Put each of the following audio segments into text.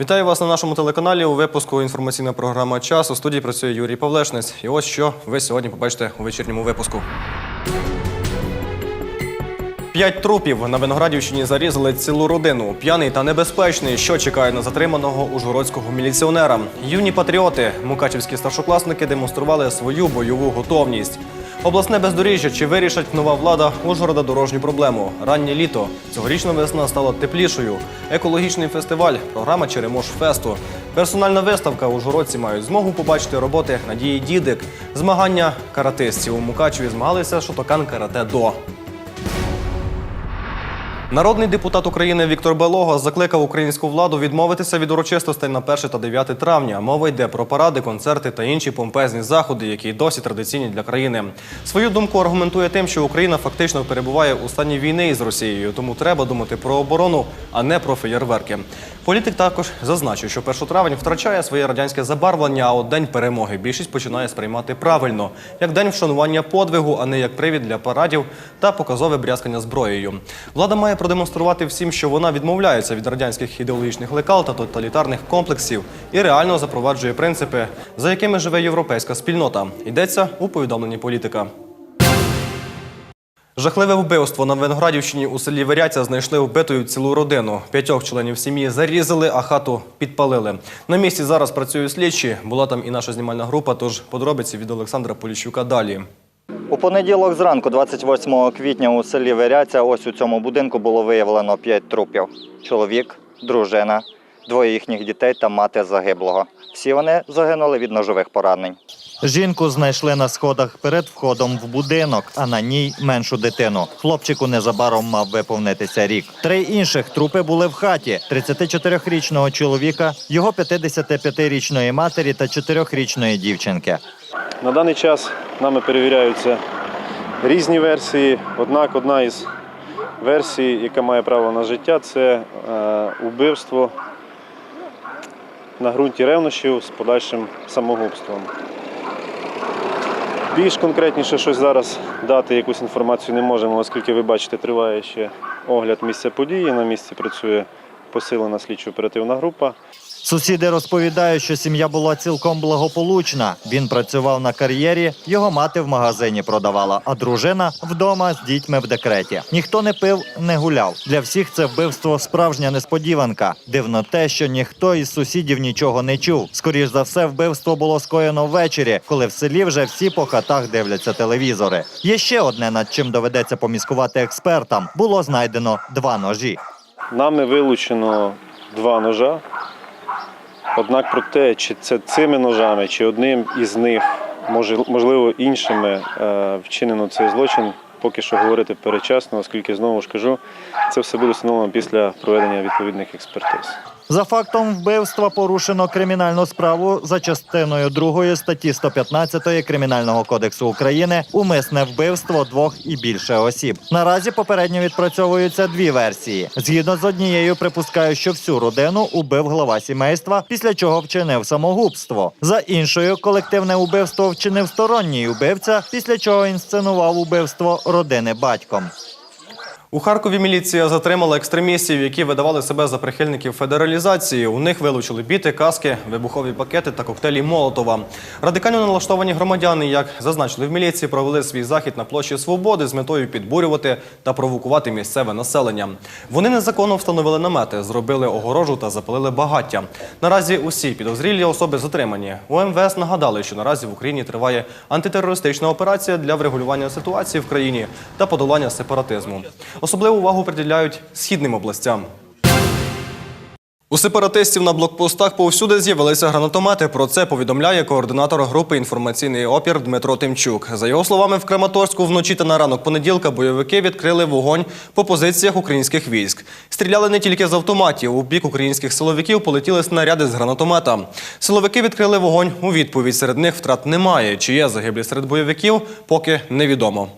Вітаю вас на нашому телеканалі у випуску інформаційна програма Час. У студії працює Юрій Павлешнець. І ось що ви сьогодні побачите у вечірньому випуску. П'ять трупів на Виноградівщині зарізали цілу родину. П'яний та небезпечний, що чекає на затриманого ужгородського міліціонера. Юні патріоти, мукачівські старшокласники демонстрували свою бойову готовність. Обласне бездоріжжя чи вирішить нова влада Ужгорода дорожню проблему. Раннє літо. Цьогорічна весна стала теплішою. Екологічний фестиваль, програма Черемош Фесту. Персональна виставка ужгородці мають змогу побачити роботи Надії Дідик. Змагання каратистів у Мукачеві змагалися Шотокан Карате До. Народний депутат України Віктор Белого закликав українську владу відмовитися від урочистостей на 1 та 9 травня. Мова йде про паради, концерти та інші помпезні заходи, які досі традиційні для країни. Свою думку аргументує тим, що Україна фактично перебуває у стані війни із Росією, тому треба думати про оборону, а не про феєрверки. Політик також зазначив, що 1 травень втрачає своє радянське забарвлення, а от день перемоги більшість починає сприймати правильно, як день вшанування подвигу, а не як привід для парадів та показове брязкання зброєю. Влада має продемонструвати всім, що вона відмовляється від радянських ідеологічних лекал та тоталітарних комплексів і реально запроваджує принципи, за якими живе європейська спільнота. Йдеться у повідомленні політика. Жахливе вбивство на Виноградівщині у селі Виряця знайшли вбитою цілу родину. П'ятьох членів сім'ї зарізали, а хату підпалили. На місці зараз працюють слідчі. Була там і наша знімальна група, тож подробиці від Олександра Поліщука далі. У понеділок зранку, 28 квітня, у селі Веряця, ось у цьому будинку було виявлено п'ять трупів: чоловік, дружина, двоє їхніх дітей та мати загиблого. Всі вони загинули від ножових поранень. Жінку знайшли на сходах перед входом в будинок, а на ній меншу дитину. Хлопчику незабаром мав виповнитися рік. Три інших трупи були в хаті: 34-річного чоловіка, його 55-річної матері та 4-річної дівчинки. На даний час нами перевіряються різні версії. Однак одна із версій, яка має право на життя, це е, убивство на ґрунті ревнощів з подальшим самогубством. Більш конкретніше щось зараз дати якусь інформацію не можемо, оскільки ви бачите, триває ще огляд місця події. На місці працює посилена слідчо-оперативна група. Сусіди розповідають, що сім'я була цілком благополучна. Він працював на кар'єрі, його мати в магазині продавала, а дружина вдома з дітьми в декреті. Ніхто не пив, не гуляв. Для всіх це вбивство справжня несподіванка. Дивно те, що ніхто із сусідів нічого не чув. Скоріш за все, вбивство було скоєно ввечері, коли в селі вже всі по хатах дивляться телевізори. Є ще одне, над чим доведеться поміскувати експертам. Було знайдено два ножі. Нами вилучено два ножа. Однак про те, чи це цими ножами, чи одним із них, можливо, іншими е, вчинено цей злочин, поки що говорити перечасно, оскільки знову ж кажу, це все буде встановлено після проведення відповідних експертиз. За фактом вбивства порушено кримінальну справу за частиною 2 статті 115 Кримінального кодексу України умисне вбивство двох і більше осіб. Наразі попередньо відпрацьовуються дві версії. Згідно з однією, припускаю, що всю родину убив глава сімейства, після чого вчинив самогубство. За іншою, колективне убивство вчинив сторонній убивця, після чого інсценував убивство родини батьком. У Харкові міліція затримала екстремістів, які видавали себе за прихильників федералізації. У них вилучили біти, каски, вибухові пакети та коктейлі Молотова. Радикально налаштовані громадяни, як зазначили в міліції, провели свій захід на площі Свободи з метою підбурювати та провокувати місцеве населення. Вони незаконно встановили намети, зробили огорожу та запалили багаття. Наразі усі підозрілі особи затримані. У МВС нагадали, що наразі в Україні триває антитерористична операція для врегулювання ситуації в країні та подолання сепаратизму. Особливу увагу приділяють східним областям. У сепаратистів на блокпостах повсюди з'явилися гранатомети. Про це повідомляє координатор групи інформаційний опір Дмитро Тимчук. За його словами, в Краматорську вночі та на ранок понеділка бойовики відкрили вогонь по позиціях українських військ. Стріляли не тільки з автоматів. У бік українських силовиків полетіли снаряди з гранатомета. Силовики відкрили вогонь у відповідь. Серед них втрат немає. Чи є загиблі серед бойовиків, поки невідомо.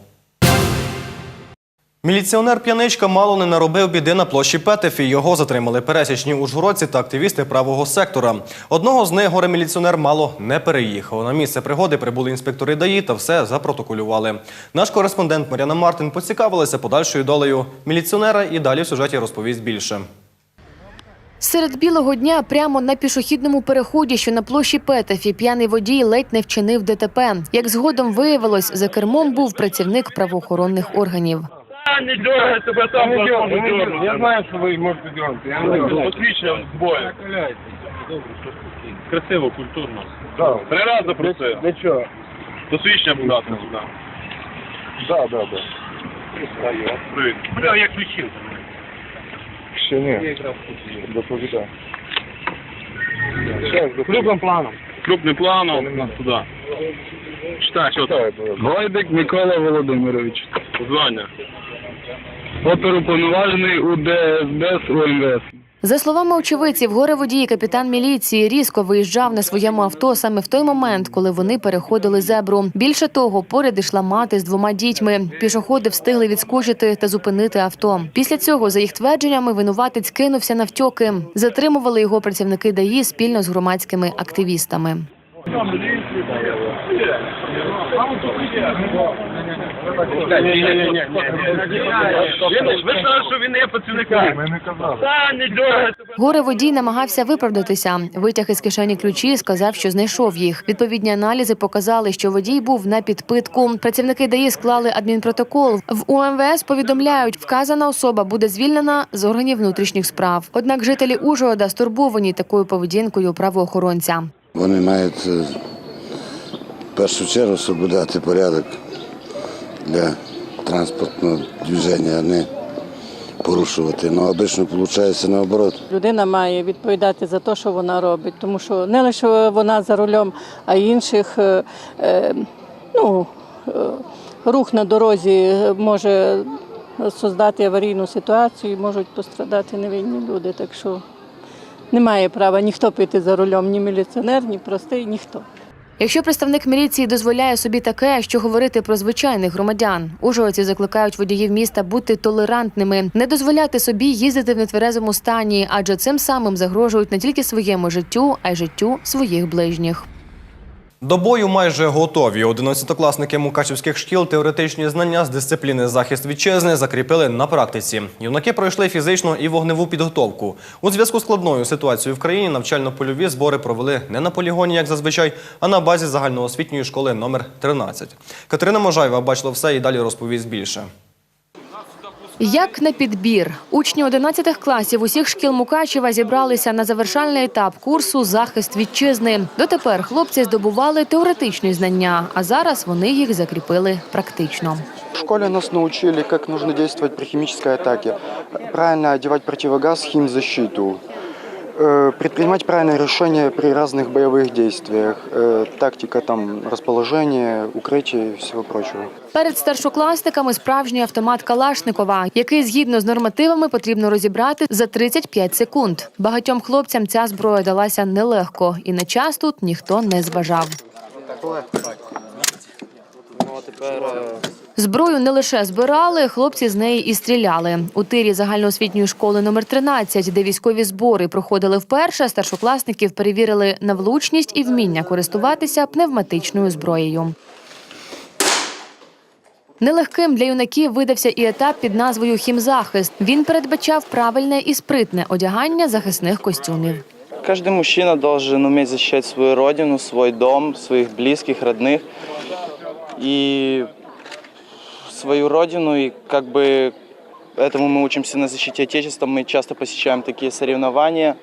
Міліціонер п'яничка мало не наробив біди на площі Петефі. Його затримали пересічні ужгородці та активісти правого сектора. Одного з них горе-міліціонер мало не переїхав. На місце пригоди прибули інспектори ДАІ та все запротоколювали. Наш кореспондент Мар'яна Мартин поцікавилася подальшою долею міліціонера і далі в сюжеті розповість більше. Серед білого дня прямо на пішохідному переході, що на площі Петефі, п'яний водій ледь не вчинив ДТП. Як згодом виявилось, за кермом був працівник правоохоронних органів. А, не дергай тебе там, Не не. Я знаю, що ви можете дергати. Я не дергаю. В. Красиво, культурно. Да. Три рази просив. Для чого? Посвідчення, будь ласка. Да, да, да. Привіт. Бля, я ключів. Ще ні. Доповідаю. Зараз, Крупним планом. Крупним планом, сюди. Читай, що там. Гойдик Микола Володимирович. Звання. Оперуповноважений у ДСБС УМВС. За словами очевидців, горе водій капітан міліції різко виїжджав на своєму авто саме в той момент, коли вони переходили зебру. Більше того, поряд ішла мати з двома дітьми. Пішоходи встигли відскочити та зупинити авто. Після цього, за їх твердженнями, винуватець кинувся навтьоки. Затримували його працівники ДАІ спільно з громадськими активістами. Ви сказали, що він є працівником. Горе водій намагався виправдатися. Витяг із кишені ключі, сказав, що знайшов їх. Відповідні аналізи показали, що водій був на підпитку. Працівники ДАІ склали адмінпротокол. В УМВС повідомляють, вказана особа буде звільнена з органів внутрішніх справ. Однак жителі Ужгорода стурбовані такою поведінкою правоохоронця. Вони мають е, в першу чергу соблюдати порядок для транспортного движення, а не порушувати. Ну, обично виходить наоборот. Людина має відповідати за те, що вона робить, тому що не лише вона за рулем, а й інших е, е, ну, е, рух на дорозі може создати аварійну ситуацію, і можуть пострадати невинні люди. Так що немає права ніхто піти за рулем, ні міліціонер, ні простий, ніхто. Якщо представник міліції дозволяє собі таке, що говорити про звичайних громадян, ужгородці закликають водіїв міста бути толерантними, не дозволяти собі їздити в нетверезому стані, адже цим самим загрожують не тільки своєму життю, а й життю своїх ближніх. До бою майже готові. Одинадцятокласники мукачівських шкіл теоретичні знання з дисципліни захист вітчизни закріпили на практиці. Юнаки пройшли фізичну і вогневу підготовку. У зв'язку з складною ситуацією в країні навчально-польові збори провели не на полігоні, як зазвичай, а на базі загальноосвітньої школи номер 13. Катерина Можаєва бачила все і далі розповість більше. Як на підбір, учні 11 класів усіх шкіл Мукачева зібралися на завершальний етап курсу Захист вітчизни. Дотепер хлопці здобували теоретичні знання, а зараз вони їх закріпили практично. В школе нас научили, как нужно действовать при химической атаке. Правильно одевать противогаз, химзащиту. Э, Предпринимать правильные решения при разных боевых действиях. Э, Тактика там расположения, укрытия и всего прочего. Перед старшокласниками справжній автомат Калашникова, який згідно з нормативами потрібно розібрати за 35 секунд. Багатьом хлопцям ця зброя далася нелегко, і на час тут ніхто не зважав. Зброю не лише збирали, хлопці з неї і стріляли. У тирі загальноосвітньої школи номер 13, де військові збори проходили вперше, старшокласників перевірили на влучність і вміння користуватися пневматичною зброєю. Нелегким для юнаків видався і етап під назвою Хімзахист. Він передбачав правильне і спритне одягання захисних костюмів. Каждый мужчина должен уметь защищать свою родину, свой дом, своих близких, родных. И свою родину, и как бы этому мы учимся на защите Отечества. Мы часто посещаем такие соревнования.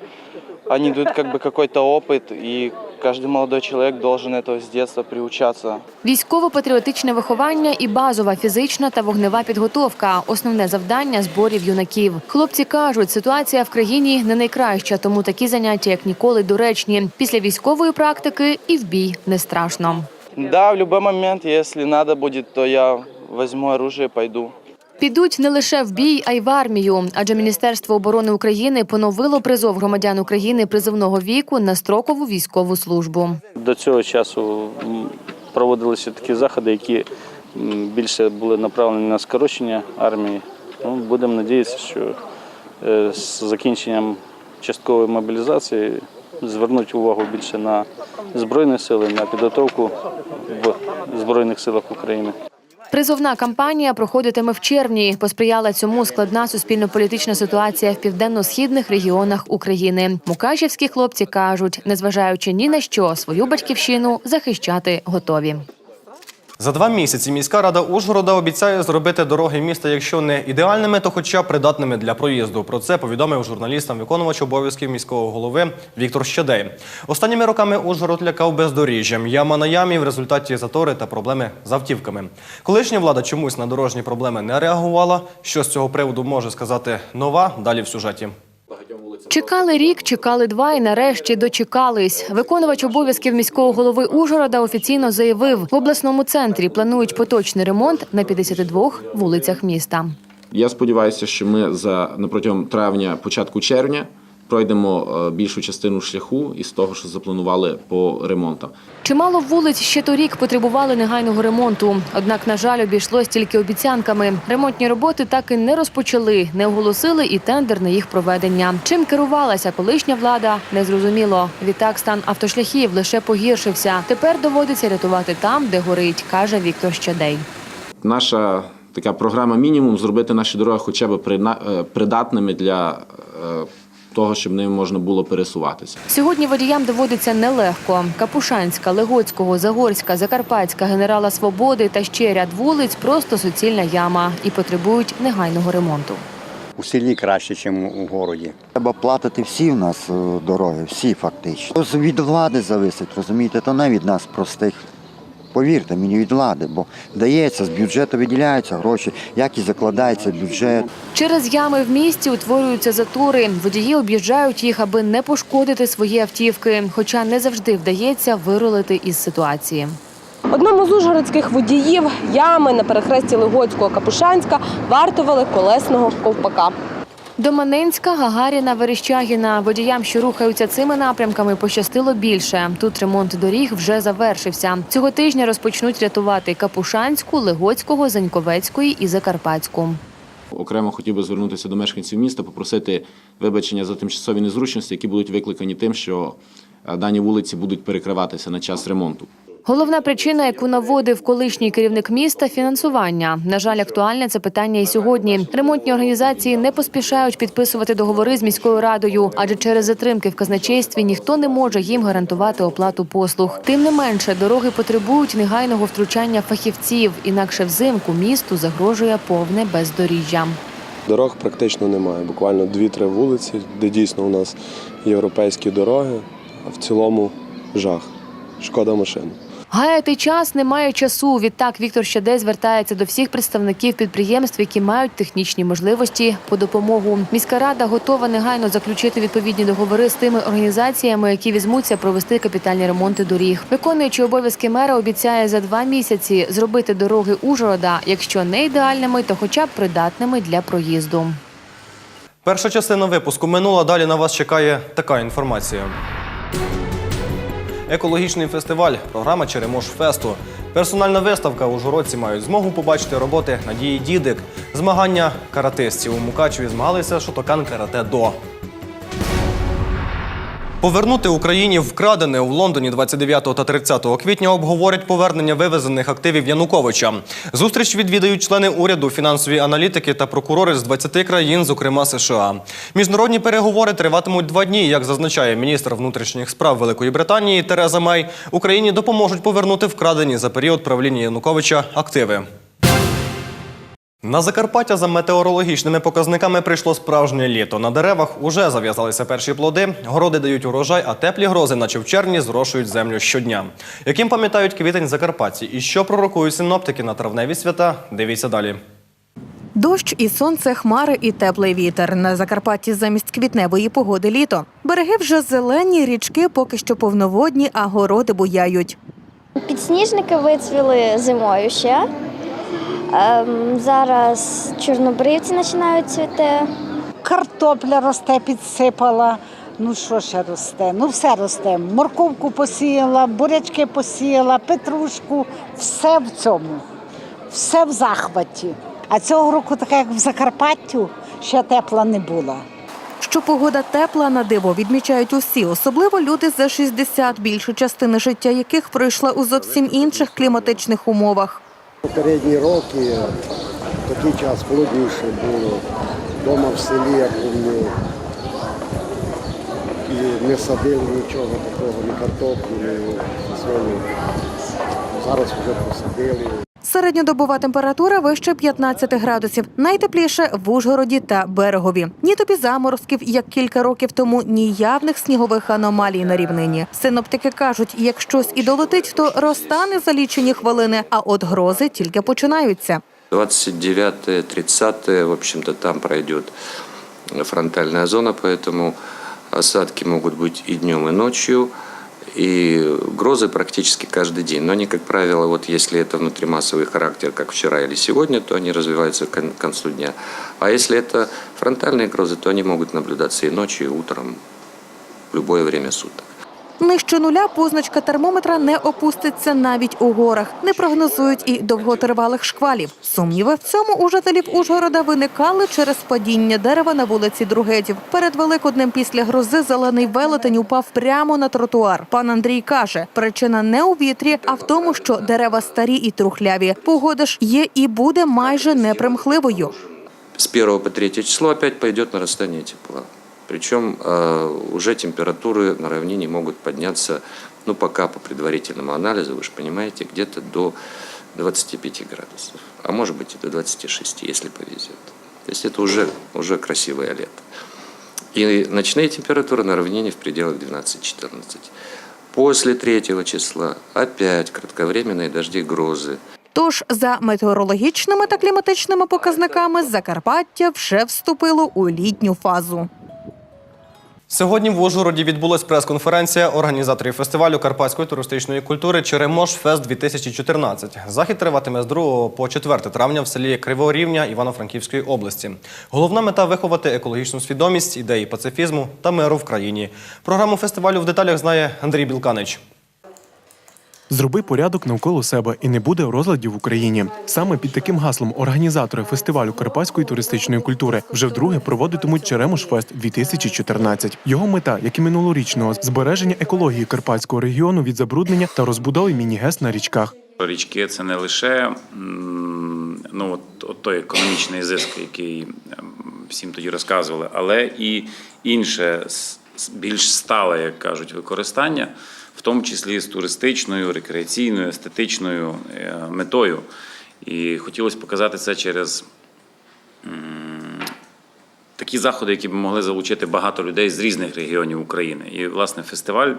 Они дают как бы какой-то опыт, и каждый молодой человек должен этого с детства приучаться. Військово-патріотичне виховання і базова фізична та вогнева підготовка основне завдання зборів юнаків. Хлопці кажуть, ситуація в країні не найкраща, тому такі заняття як ніколи доречні. Після військової практики і в бій не страшно. Да, в любой момент, если надо будет, то я возьму оружие пойду. Підуть не лише в бій, а й в армію, адже Міністерство оборони України поновило призов громадян України призовного віку на строкову військову службу. До цього часу проводилися такі заходи, які більше були направлені на скорочення армії. Ну, будемо сподіватися, що е, з закінченням часткової мобілізації звернуть увагу більше на Збройні сили, на підготовку в Збройних силах України. Призовна кампанія проходитиме в червні. Посприяла цьому складна суспільно-політична ситуація в південно-східних регіонах України. Мукачівські хлопці кажуть, незважаючи ні на що, свою батьківщину захищати готові. За два місяці міська рада Ужгорода обіцяє зробити дороги міста, якщо не ідеальними, то хоча придатними для проїзду. Про це повідомив журналістам виконувач обов'язків міського голови Віктор Щедей. Останніми роками Ужгород лякав бездоріжжям. Яма на ямі в результаті затори та проблеми з автівками. Колишня влада чомусь на дорожні проблеми не реагувала. Що з цього приводу може сказати нова? Далі в сюжеті. Чекали рік, чекали два і нарешті дочекались. Виконувач обов'язків міського голови Ужгорода офіційно заявив, в обласному центрі планують поточний ремонт на 52 вулицях міста. Я сподіваюся, що ми за протягом травня, початку червня пройдемо е, більшу частину шляху із того, що запланували по ремонтам. Чимало вулиць ще торік потребували негайного ремонту. Однак, на жаль, обійшлось тільки обіцянками. Ремонтні роботи так і не розпочали, не оголосили і тендер на їх проведення. Чим керувалася колишня влада, незрозуміло. Відтак стан автошляхів лише погіршився. Тепер доводиться рятувати там, де горить, каже Віктор Щадей. Наша така програма мінімум зробити наші дороги хоча б е, придатними для е, того, щоб ними можна було пересуватися. Сьогодні водіям доводиться нелегко. Капушанська, Легоцького, Загорська, Закарпатська, Генерала Свободи та ще ряд вулиць просто суцільна яма і потребують негайного ремонту. У селі краще, ніж у городі. Треба платити всі в нас е, дороги, всі фактично. Від влади зависить, розумієте, то не від нас простих. Повірте мені від влади, бо дається, з бюджету виділяються гроші, як і закладається бюджет. Через ями в місті утворюються затори. Водії об'їжджають їх, аби не пошкодити свої автівки, хоча не завжди вдається вирулити із ситуації. Одному з ужгородських водіїв ями на перехресті Легоцького Капушанська вартували колесного ковпака. Доманенська, Гагаріна, Верещагіна. Водіям, що рухаються цими напрямками, пощастило більше. Тут ремонт доріг вже завершився. Цього тижня розпочнуть рятувати Капушанську, Легоцького, Заньковецької і Закарпатську. Окремо хотів би звернутися до мешканців міста, попросити вибачення за тимчасові незручності, які будуть викликані тим, що е, дані вулиці будуть перекриватися на час ремонту. Головна причина, яку наводив колишній керівник міста фінансування. На жаль, актуальне це питання і сьогодні. Ремонтні організації не поспішають підписувати договори з міською радою, адже через затримки в казначействі ніхто не може їм гарантувати оплату послуг. Тим не менше, дороги потребують негайного втручання фахівців, інакше взимку місту загрожує повне бездоріжжя. Дорог практично немає. Буквально 2-3 вулиці, де дійсно у нас європейські дороги, а в цілому жах. Шкода машин. Гаяти час немає часу. Відтак Віктор Щадей звертається до всіх представників підприємств, які мають технічні можливості по допомогу. Міська рада готова негайно заключити відповідні договори з тими організаціями, які візьмуться провести капітальні ремонти доріг. Виконуючи обов'язки мера, обіцяє за два місяці зробити дороги Ужгорода, якщо не ідеальними, то хоча б придатними для проїзду. Перша частина випуску минула. Далі на вас чекає така інформація. Екологічний фестиваль, програма Черемош Фесту. Персональна виставка ужгородці мають змогу побачити роботи Надії Дідик. Змагання каратистів у Мукачеві змагалися Шотокан Карате До. Повернути Україні вкрадене у Лондоні 29 та 30 квітня обговорять повернення вивезених активів Януковича. Зустріч відвідають члени уряду, фінансові аналітики та прокурори з 20 країн, зокрема США. Міжнародні переговори триватимуть два дні. Як зазначає міністр внутрішніх справ Великої Британії Тереза Мей, Україні допоможуть повернути вкрадені за період правління Януковича активи. На Закарпаття за метеорологічними показниками прийшло справжнє літо. На деревах уже зав'язалися перші плоди, городи дають урожай, а теплі грози, наче в червні, зрошують землю щодня. Яким пам'ятають квітень закарпатці і що пророкують синоптики на травневі свята? Дивіться далі. Дощ і сонце, хмари і теплий вітер. На Закарпатті замість квітневої погоди літо. Береги вже зелені, річки поки що повноводні, а городи буяють. Підсніжники вицвіли зимою ще. Ем, зараз чорнобривці починають цвіти. Картопля росте, підсипала. Ну що ще росте? Ну все росте. Морковку посіяла, бурячки посіяла, петрушку. Все в цьому. Все в захваті. А цього року, така як в Закарпаттю, ще тепла не була. Що погода тепла на диво відмічають усі, особливо люди за 60, більшу частину життя яких пройшла у зовсім інших кліматичних умовах. Попередні роки такий час холодніше було. Дома в селі, я пам'ятаю, і не садили нічого такого, ні картоплю, ні фасолю. Зараз вже посадили. Середньодобова температура вище 15 градусів. Найтепліше в Ужгороді та Берегові. Ні тобі заморозків, як кілька років тому, ні явних снігових аномалій на рівнині. Синоптики кажуть, як щось і долетить, то розтане за лічені хвилини, а от грози тільки починаються. 29-30, в общем-то, там пройдет фронтальная зона, поэтому осадки могут быть и днем, и ночью, и грозы практически каждый день. Но они, как правило, вот если это внутримассовый характер, как вчера или сегодня, то они развиваются к кон- концу дня. А если это фронтальные грозы, то они могут наблюдаться и ночью, и утром, в любое время суток. Нижче нуля позначка термометра не опуститься навіть у горах. Не прогнозують і довготривалих шквалів. Сумніви в цьому у жителів Ужгорода виникали через падіння дерева на вулиці Другетів. Перед Великоднем після грози зелений велетень упав прямо на тротуар. Пан Андрій каже, причина не у вітрі, а в тому, що дерева старі і трухляві. Погода ж є і буде майже непримхливою. С 1 по 3 число опять пойдет нарастание тепла. Причем э, уже температуры на равнине могут подняться, ну пока по предварительному анализу, вы же понимаете, где-то до 25 градусов. А может быть и до 26, если повезет. То есть это уже, уже красивое лето. И ночные температуры на равнине в пределах 12-14. После 3 числа опять кратковременные дожди, грозы. Тож за метеорологічними та кліматичними показниками Закарпаття вже вступило у літню фазу. Сьогодні в Ужгороді відбулась прес-конференція організаторів фестивалю карпатської туристичної культури Черемош Фест 2014. Захід триватиме з 2 по 4 травня в селі Криворівня Івано-Франківської області. Головна мета виховати екологічну свідомість, ідеї пацифізму та миру в країні. Програму фестивалю в деталях знає Андрій Білканич. Зроби порядок навколо себе і не буде розладів в Україні. Саме під таким гаслом організатори фестивалю карпатської туристичної культури вже вдруге проводитимуть Черемош-фест 2014. Його мета, як і минулорічного, збереження екології карпатського регіону від забруднення та розбудови міні-гес на річках. Річки це не лише ну, от, от той економічний зиск, який ем, всім тоді розказували, але і інше більш стале, як кажуть, використання, в тому числі з туристичною, рекреаційною, естетичною е, метою. І хотілося показати це через такі заходи, які б могли залучити багато людей з різних регіонів України. І, власне, фестиваль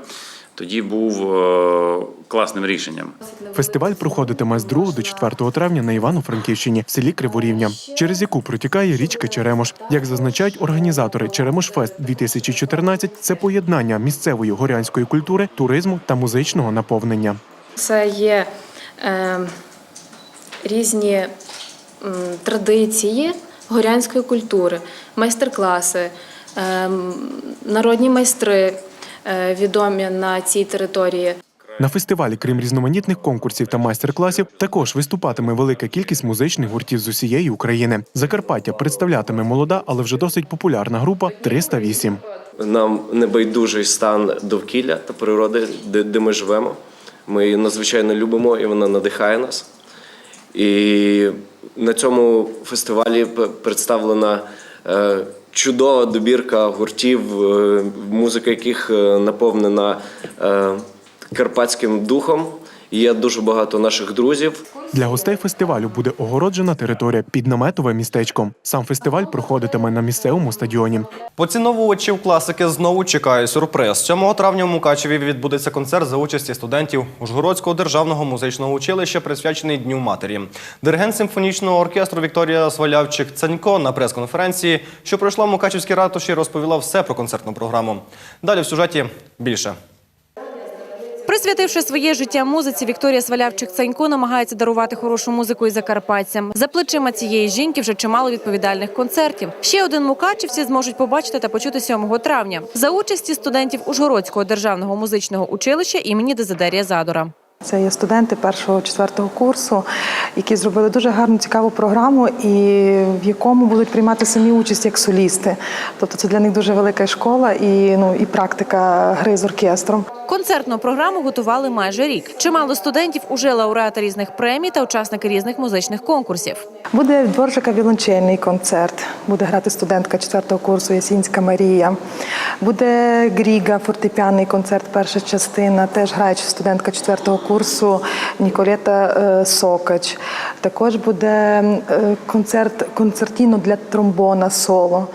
тоді був е, класним рішенням. Фестиваль проходитиме з 2 до 4 травня на Івано-Франківщині в селі Криворівня, через яку протікає річка Черемош. Як зазначають організатори, Черемош-фест 2014 – це поєднання місцевої горянської культури, туризму та музичного наповнення. Це є е, різні традиції горянської культури, майстер-класи, е, народні майстри відомі на цій території. На фестивалі, крім різноманітних конкурсів та майстер-класів, також виступатиме велика кількість музичних гуртів з усієї України. Закарпаття представлятиме молода, але вже досить популярна група 308. Нам небайдужий стан довкілля та природи, де, де ми живемо. Ми її надзвичайно любимо і вона надихає нас. І на цьому фестивалі представлена е, чудова добірка гуртів, е, музика яких е, наповнена е, карпатським духом. Є дуже багато наших друзів. Для гостей фестивалю буде огороджена територія під наметове містечко. Сам фестиваль проходитиме на місцевому стадіоні. Поціновувачів класики знову чекає сюрприз. 7 травня в Мукачеві відбудеться концерт за участі студентів Ужгородського державного музичного училища, присвячений Дню матері. Диригент симфонічного оркестру Вікторія Свалявчик Цанько на прес-конференції, що пройшла в Мукачевській ратуші, розповіла все про концертну програму. Далі в сюжеті більше. Присвятивши своє життя музиці, Вікторія Свалявчик Цанько намагається дарувати хорошу музику і закарпатцям. За плечима цієї жінки вже чимало відповідальних концертів. Ще один мукачівці зможуть побачити та почути 7 травня за участі студентів Ужгородського державного музичного училища імені Дезидерія Задора. Це є студенти першого четвертого курсу, які зробили дуже гарну цікаву програму, і в якому будуть приймати самі участь як солісти. Тобто це для них дуже велика школа і ну і практика гри з оркестром. Концертну програму готували майже рік. Чимало студентів уже лауреати різних премій та учасники різних музичних конкурсів. Буде дворжика віолончельний концерт. Буде грати студентка четвертого курсу Ясінська Марія. Буде Гріга, фортепіаний концерт, перша частина. Теж граюча студентка четвертого курсу Ніколета е, Сокач. Також буде е, концерт концертіно для тромбона соло.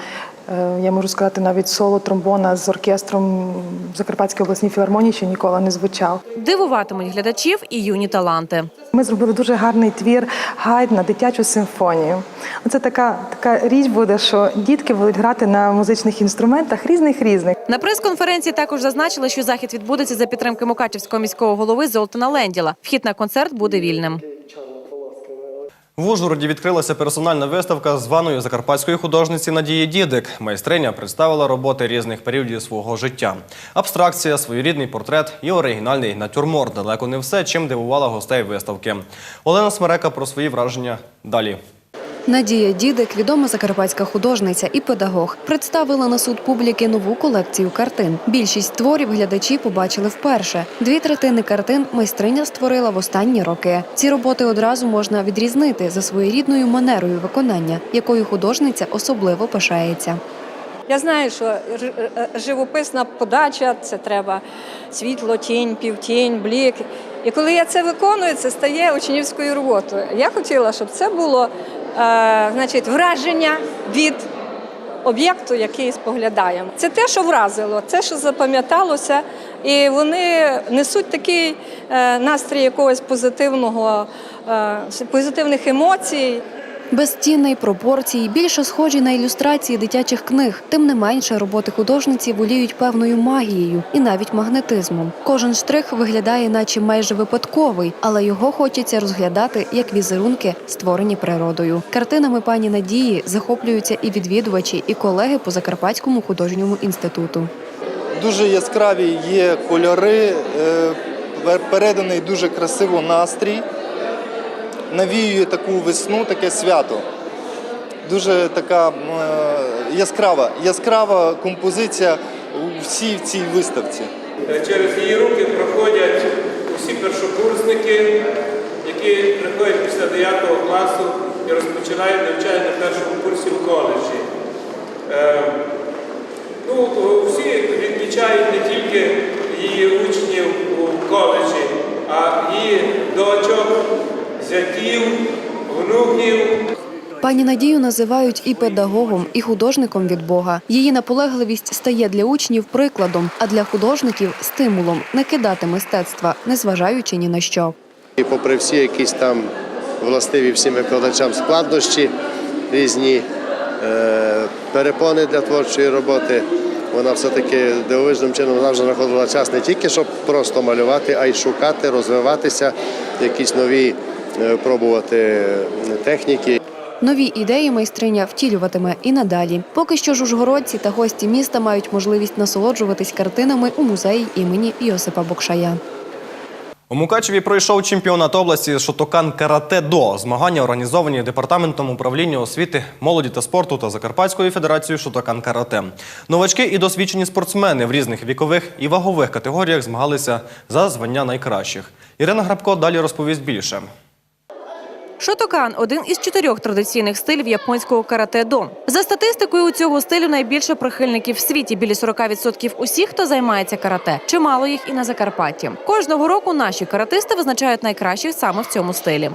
Е, Я можу сказати, навіть соло тромбона з оркестром Закарпатської обласній філармонії ще ніколи не звучав. Дивуватимуть глядачів і юні таланти. Ми зробили дуже гарний твір гайд на дитячу симфонію. Це така, така річ буде, що дітки будуть грати на музичних інструментах різних різних. На прес-конференції також зазначили, що захід відбудеться за підтримки Мукачівського міського голови Золтана Ленділа. Вхід на концерт буде вільним. В Ужгороді відкрилася персональна виставка званої закарпатської художниці Надії Дідик. Майстриня представила роботи різних періодів свого життя. Абстракція, своєрідний портрет і оригінальний натюрморт. Далеко не все, чим дивувала гостей виставки. Олена Смерека про свої враження далі. Надія Дідик, відома закарпатська художниця і педагог, представила на суд публіки нову колекцію картин. Більшість творів глядачі побачили вперше. Дві третини картин майстриня створила в останні роки. Ці роботи одразу можна відрізнити за своєрідною манерою виконання, якою художниця особливо пишається. Я знаю, що ж- е, живописна подача це треба світло, тінь, півтінь, блік. І коли я це виконую, це стає учнівською роботою. Я хотіла, щоб це було е, значить, враження від об'єкту, який споглядаємо. Це те, що вразило, це, що запам'яталося, і вони несуть такий е, настрій якогось позитивного, е, позитивних емоцій. Безцінний пропорції більше схожі на ілюстрації дитячих книг. Тим не менше, роботи художниці воліють певною магією і навіть магнетизмом. Кожен штрих виглядає, наче майже випадковий, але його хочеться розглядати як візерунки, створені природою. Картинами пані Надії захоплюються і відвідувачі, і колеги по Закарпатському художньому інституту. Дуже яскраві є кольори, е, переданий дуже красиво настрій, навіює таку весну, таке свято. Дуже така е, яскрава, яскрава композиція у всій цій виставці. Через її руки проходять усі першокурсники, які приходять після 9 класу і розпочинають навчання на першому курсі в коледжі. Е, Ну, всі відмічають не тільки її учнів у коледжі, а її дочок, зятів, внуків. Пані Надію називають і педагогом, і художником від Бога. Її наполегливість стає для учнів прикладом, а для художників стимулом не кидати мистецтва, незважаючи ні на що. І попри всі якісь там властиві всім викладачам складнощі, різні е, перепони для творчої роботи, вона все-таки дивовижним чином завжди знаходила час не тільки щоб просто малювати, а й шукати, розвиватися, якісь нові пробувати е, техніки. Нові ідеї майстриня втілюватиме і надалі. Поки що ж ужгородці та гості міста мають можливість насолоджуватись картинами у музеї імені Йосипа Бокшая. У Мукачеві пройшов чемпіонат області шотокан карате до змагання, організовані департаментом управління освіти, молоді та спорту та Закарпатською федерацією шотокан карате. Новачки і досвідчені спортсмени в різних вікових і вагових категоріях змагалися за звання найкращих. Ірина Грабко далі розповість більше. Шотокан один із чотирьох традиційних стилів японського карате-до. За статистикою у цього стилю найбільше прихильників в світі біля 40% усіх, хто займається карате. Чимало їх і на Закарпатті. Кожного року наші каратисти визначають найкращих саме в цьому стилі.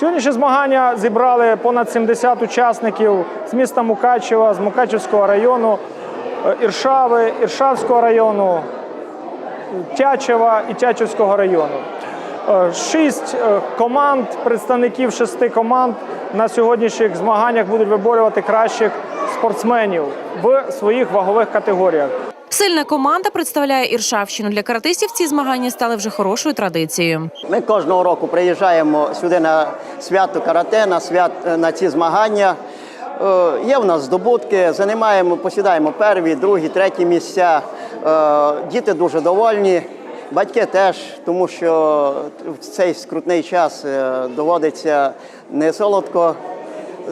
Сьогоднішні змагання зібрали понад 70 учасників з міста Мукачева, з Мукачевського району, е, Іршави, Іршавського району, Тячева і Тячівського району. Е, Шість е, команд, представників шести команд на сьогоднішніх змаганнях будуть виборювати кращих спортсменів в своїх вагових категоріях. Сильна команда представляє Іршавщину. Для каратистів ці змагання стали вже хорошою традицією. Ми кожного року приїжджаємо сюди на свято карате, на свят на ці змагання. Е, Є в нас здобутки, займаємо, посідаємо перві, другі, треті місця. Е, Діти дуже довольні. Батьки теж, тому що в цей скрутний час е, доводиться не солодко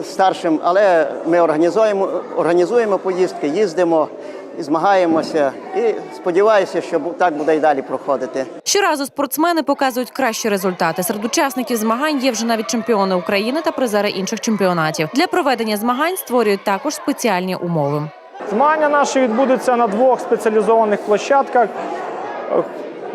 старшим, але ми організуємо, організуємо поїздки, їздимо, І змагаємося і сподіваюся, що так буде і далі проходити. Щоразу спортсмени показують кращі результати. Серед учасників змагань є вже навіть чемпіони України та призери інших чемпіонатів. Для проведення змагань створюють також спеціальні умови. Змагання наші відбудуться на двох спеціалізованих площадках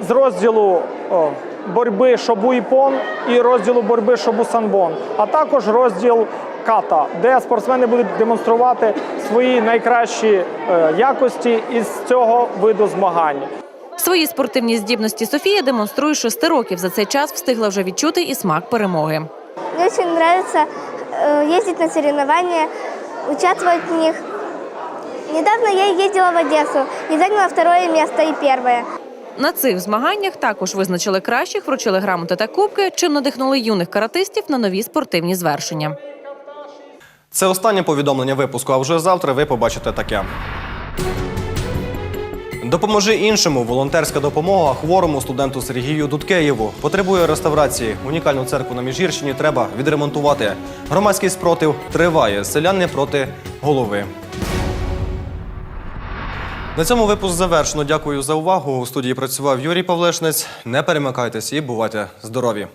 з розділу о, боротьби шобу-іпон і розділу боротьби шобу-санбон, а також розділ ката, де спортсмени будуть демонструвати свої найкращі е, якості із цього виду змагань. Свої спортивні здібності Софія демонструє шести років. За цей час встигла вже відчути і смак перемоги. Мне очень нравится э, ездить на соревнования, участвовать в них. Недавно я ездила в Одессу и заняла второе место и первое. На цих змаганнях також визначили кращих, вручили грамоти та кубки, чим надихнули юних каратистів на нові спортивні звершення. Це останнє повідомлення випуску. А вже завтра ви побачите таке. Допоможи іншому. Волонтерська допомога хворому студенту Сергію Дудкеєву потребує реставрації. Унікальну церкву на Міжгірщині треба відремонтувати. Громадський спротив триває. Селяни проти голови. На цьому випуск завершено. Дякую за увагу. У студії працював Юрій Павлешнець. Не перемикайтесь і бувайте здорові.